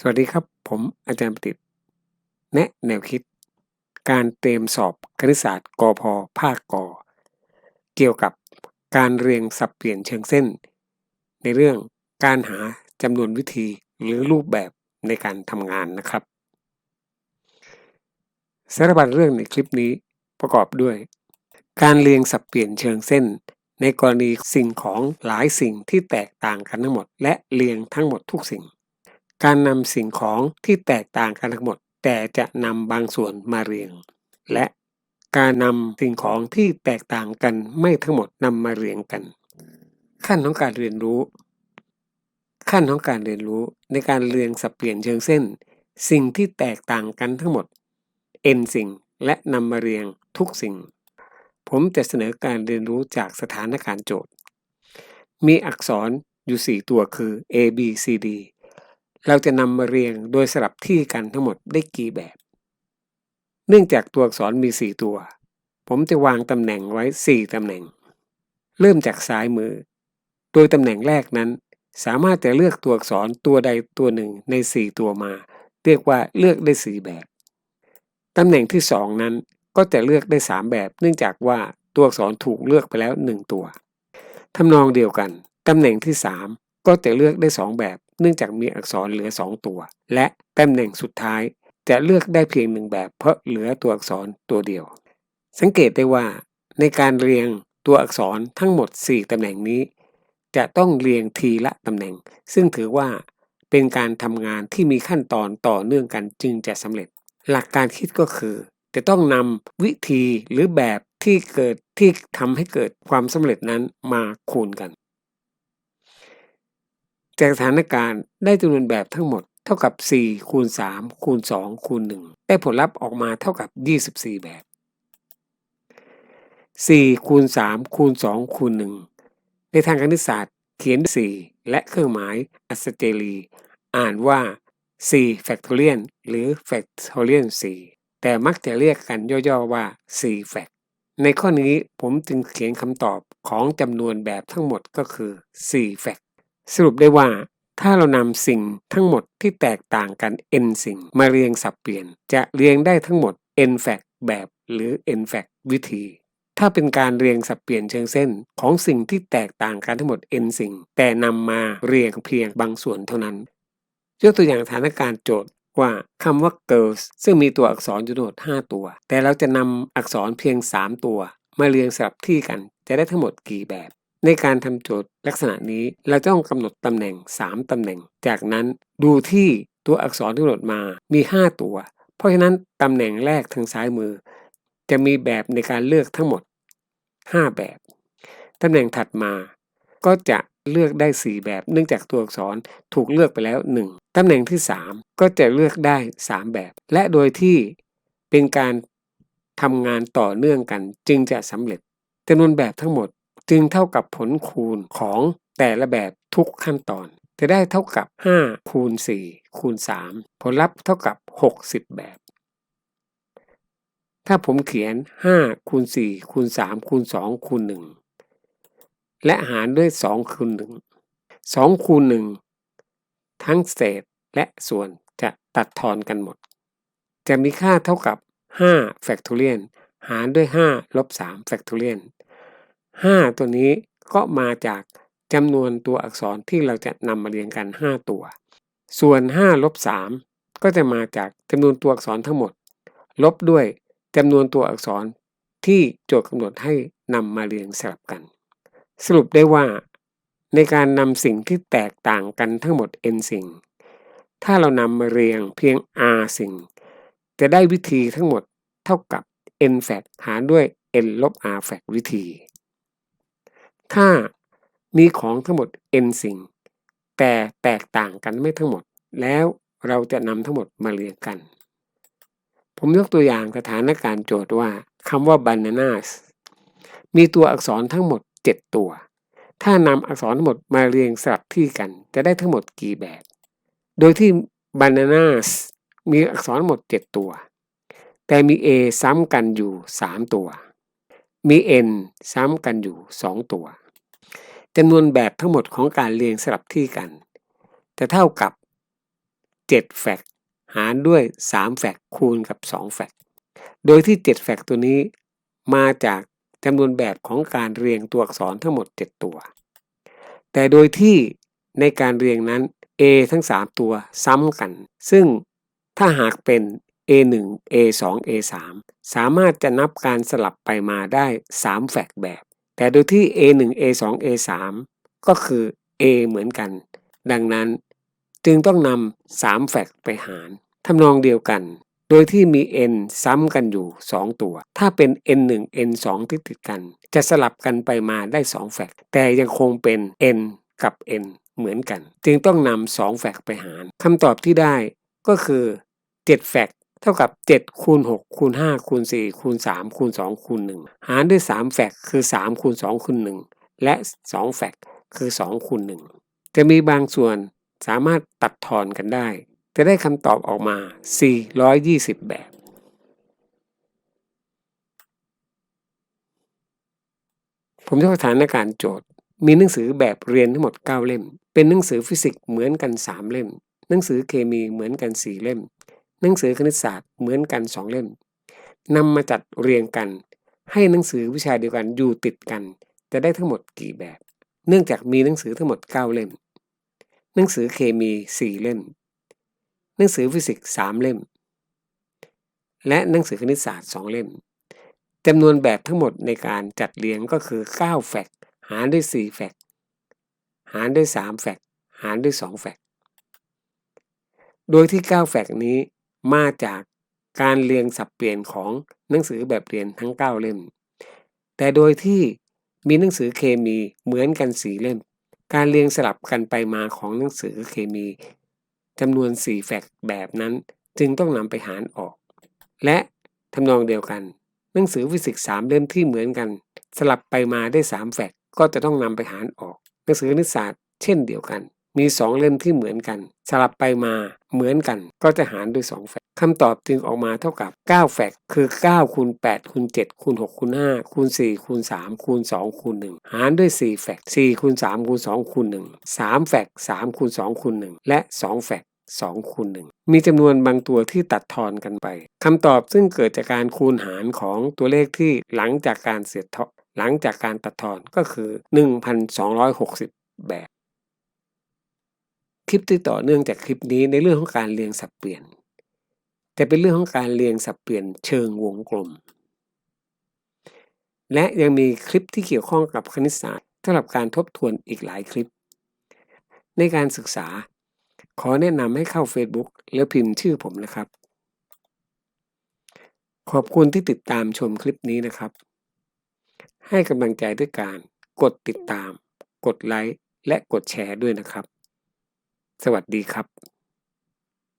สวัสดีครับ ผมอาจารย์ประดิษฐ์แนะแนวคิด การเตรียมสอบคณิตศาสตร์กพภาคก เกี่ยวกับการเรียงสับเปลี่ยนเชิงเส้น ในเรื่องการหาจำนวนวิธีหรือรูปแบบในการทำงานนะครับ สารบัญเรื่องในคลิปนี้ประกอบด้วย การเรียงสับเปลี่ยนเชิงเส้น ในกรณีสิ่งของหลายสิ่งที่แตกต่างกันทั้งหมด และเรียงทั้งหมดทุกสิ่ง การนำสิ่งของที่แตกต่างกันทั้งหมด แต่จะนำบางส่วนมาเรียง และการนำสิ่งของที่แตกต่างกันไม่ทั้งหมดนำมาเรียงกัน ขั้นของการเรียนรู้ ขั้นของการเรียนรู้ในการเรียงสับเปลี่ยนเชิงเส้น สิ่งที่แตกต่างกันทั้งหมด n สิ่งและนำมาเรียงทุกสิ่ง ผมจะเสนอการเรียนรู้จากสถานการณ์โจทย์ มีอักษรอยู่ 4 ตัวคือ A B C D เราจะนำมาเรียงโดยสลับที่กันทั้งหมดได้กี่แบบ เนื่องจากตัวอักษรมี 4 ตัว ผมจะวางตำแหน่งไว้ 4 ตำแหน่ง เริ่มจากซ้ายมือ โดยตำแหน่งแรกนั้น สามารถจะเลือกตัวอักษรตัวใดตัวหนึ่งใน 4 ตัวมา เรียกว่าเลือกได้ 4 แบบ ตำแหน่งที่ 2 นั้นก็จะเลือกได้ 3 แบบ เนื่องจากว่าตัวอักษรถูกเลือกไปแล้ว 1 ตัวทำนองเดียวกัน ตำแหน่งที่ 3 ก็จะเลือกได้ 2 แบบ เนื่องจากมีอักษรเหลือ 2 ตัว และตำแหน่งสุดท้ายจะเลือกได้เพียงหนึ่งแบบเพราะเหลือตัวอักษรตัวเดียว สังเกตได้ว่า ในการเรียงตัวอักษรทั้งหมด 4 ตำแหน่งนี้ จะต้องเรียงทีละตำแหน่ง ซึ่งถือว่าเป็นการทำงานที่มีขั้นตอนต่อเนื่องกันจึงจะสำเร็จ หลักการคิดก็คือ จะต้องนำวิธีหรือแบบที่เกิดที่ทำให้เกิดความสำเร็จนั้นมาคูณกัน จากสถานการณ์ได้จำนวนแบบทั้งหมดเท่ากับ 4 คูณ 3 คูณ 2 คูณ 1 ได้ผลลัพธ์ออกมาเท่ากับ 24 แบบ 4 คูณ 3 คูณ 2 คูณ 1 ในทางคณิตศาสตร์ เขียน 4 และเครื่องหมายอัศเจรีอ่านว่า 4 factorial หรือ factorial 4 แต่มักจะเรียกกันย่อๆว่า 4 fact ในข้อนี้ผมจึงเขียนคำตอบของจำนวนแบบทั้งหมดก็คือ 4 fact สรุปได้ว่า ถ้าเรานำสิ่งทั้งหมดที่แตกต่างกัน n สิ่งมาเรียงสับเปลี่ยน จะเรียงได้ทั้งหมด n fact แบบหรือ n fact วิธี ถ้าเป็นการเรียงสับเปลี่ยนเชิงเส้น ของสิ่งที่แตกต่างกันทั้งหมด n สิ่ง แต่นำมาเรียงเพียงบางส่วนเท่านั้นยกตัวอย่างสถานการณ์โจทย์ว่าคำว่า girls ซึ่งมีตัวอักษรอยู่ทั้งหมด5ตัว แต่เราจะนำอักษรเพียง 3 ตัว มาเรียงสลับที่กัน จะได้ทั้งหมดกี่แบบ ในการทำโจทย์ลักษณะนี้เราต้องกำหนดตำแหน่ง 3ตำแหน่ง จากนั้นดูที่ตัวอักษรที่กำหนดมามี 5 ตัว เพราะฉะนั้นตำแหน่งแรกทางซ้ายมือ จะมีแบบในการเลือกทั้งหมด 5 แบบตำแหน่งถัดมา ก็จะเลือกได้ 4 แบบ เนื่องจากตัวอักษรถูกเลือกไปแล้ว 1ตำแหน่งที่ 3 ก็จะเลือกได้ 3 แบบ และโดยที่เป็นการทำงานต่อเนื่องกันจึงจะสำเร็จจำนวนแบบทั้งหมด จึงเท่ากับผลคูณของแต่ละแบบทุกขั้นตอน จะได้เท่ากับ 5 คูณ 4 คูณ 3 ผลลัพธ์เท่ากับ 60 แบบ ถ้าผมเขียน 5 คูณ 4 คูณ 3 คูณ 2 คูณ 1 และหารด้วย 2 คูณ 1 2 คูณ 1 ทั้งเศษและส่วนจะตัดทอนกันหมด จะมีค่าเท่ากับ5 factorial หารด้วย 5 ลบ3 factorial 5 ตัวนี้ก็มาจากจำนวนตัวอักษรที่เราจะนำมาเรียงกัน 5 ตัว ส่วน5ลบ3ก็จะมาจากจำนวนตัวอักษรทั้งหมด ลบด้วยจำนวนตัวอักษรที่โจทย์กำหนดให้นำมาเรียงสลับกัน สรุปได้ว่า ในการนำสิ่งที่แตกต่างกันทั้งหมด n สิ่ง ถ้าเรานำมาเรียงเพียง r สิ่ง จะได้วิธีทั้งหมดเท่ากับ n fact หารด้วย n ลบ r fact วิธี ถ้ามีของทั้งหมด n สิ่ง แต่แตกต่างกันไม่ทั้งหมด แล้วเราจะนำทั้งหมดมาเรียงกัน ผมยกตัวอย่างสถานการณ์โจทย์ว่าคำว่า bananas มีตัวอักษรทั้งหมด 7 ตัว ถ้านำอักษรทั้งหมดมาเรียงสลับที่กัน จะได้ทั้งหมดกี่แบบ โดยที่ bananas มีอักษรหมด 7 ตัว แต่มี a ซ้ำกันอยู่ 3 ตัว มี n ซ้ำกันอยู่ 2 ตัวจำนวนแบบทั้งหมดของการเรียงสลับที่กัน จะเท่ากับ 7 แฟกหารด้วย 3 แฟกคูณกับ 2 แฟกโดยที่ 7 แฟกต์ตัวนี้มาจากจำนวนแบบของการเรียงตัวอักษรทั้งหมด 7 ตัว แต่โดยที่ในการเรียงนั้น A ทั้ง 3 ตัวซ้ำกัน ซึ่งถ้าหากเป็น A1 A2 A3 สามารถจะนับการสลับไปมาได้ 3 แฟกแบบ แต่โดยที่ A1 A2 A3 ก็คือ A เหมือนกัน ดังนั้นจึงต้องนำ3แฟกไปหารทำนองเดียวกัน โดยที่มี n ซ้ำกันอยู่ 2 ตัว ถ้าเป็น n1 n2 ที่ติดกัน จะสลับกันไปมาได้ 2 แฟกแต่ยังคงเป็น n กับ n เหมือนกัน จึงต้องนำ2แฟกไปหารคำตอบที่ได้ก็คือ7แฟก เท่ากับ7คูณ6คูณ5คูณ4คูณ3คูณ2คูณ1หารด้วย3แฟกต์คือ3คูณ2คูณ1และ2แฟกต์คือ2คูณ1จะมีบางส่วนสามารถตัดทอนกันได้ จะได้คำตอบออกมา 420 แบบ ผมยกสถานการณ์โจทย์ มีหนังสือแบบเรียนทั้งหมด 9 เล่ม เป็นหนังสือฟิสิกส์เหมือนกัน 3 เล่ม หนังสือเคมีเหมือนกัน 4 เล่ม หนังสือคณิตศาสตร์เหมือนกัน2เล่มนำมาจัดเรียงกัน ให้หนังสือวิชาเดียวกันอยู่ติดกัน จะได้ทั้งหมดกี่แบบ เนื่องจากมีหนังสือทั้งหมด 9 เล่ม หนังสือเคมี 4 เล่ม หนังสือฟิสิกส์3เล่ม และหนังสือคณิตศาสตร์2เล่มจำนวนแบบทั้งหมดในการจัดเรียงก็คือ 9 แฟกต์หารด้วย 4 แฟกต์หารด้วย 3 แฟกต์หารด้วย 2 แฟกต์โดยที่ 9 แฟกต์นี้ มาจากการเรียงสับเปลี่ยนของหนังสือแบบเรียนทั้ง 9 เล่ม แต่โดยที่มีหนังสือเคมีเหมือนกัน4เล่ม การเรียงสลับกันไปมาของหนังสือเคมีจำนวน 4 แฟกต์แบบนั้นจึงต้องนำไปหารออก และทำนองเดียวกัน หนังสือฟิสิกส์3เล่มที่เหมือนกัน สลับไปมาได้ 3 แฟกต์ก็จะต้องนำไปหารออก หนังสือคณิตศาสตร์เช่นเดียวกัน มี2เล่มที่เหมือนกัน สลับไปมาเหมือนกัน ก็จะหารด้วย 2 แฟกต์คำตอบจึงออกมาเท่ากับ 9 แฟกต์คือ9คูณ8คูณ7คูณ6คูณ5คูณ4คูณ3คูณ2คูณ1 หารด้วย 4 แฟกต์4คูณ3คูณ2คูณ1 3 แฟกต์3คูณ2คูณ1 และ 2 แฟกต์2คูณ1มีจำนวนบางตัวที่ตัดทอนกันไปคำตอบซึ่งเกิดจากการคูณหารของตัวเลขที่หลังจากการเสียดทอหลังจากการตัดทอนก็คือ 1,260 แบบ คลิปที่ต่อเนื่องจากคลิปนี้ในเรื่องของการเรียงสับเปลี่ยน แต่เป็นเรื่องของการเรียงสับเปลี่ยนเชิงวงกลม และยังมีคลิปที่เกี่ยวข้องกับคณิตศาสตร์สำหรับการทบทวนอีกหลายคลิป ในการศึกษา ขอแนะนำให้เข้า Facebook แล้วพิมพ์ชื่อผมนะครับ ขอบคุณที่ติดตามชมคลิปนี้นะครับ ให้กำลังใจด้วยการกดติดตาม กดไลค์และกดแชร์ด้วยนะครับ สวัสดีครับ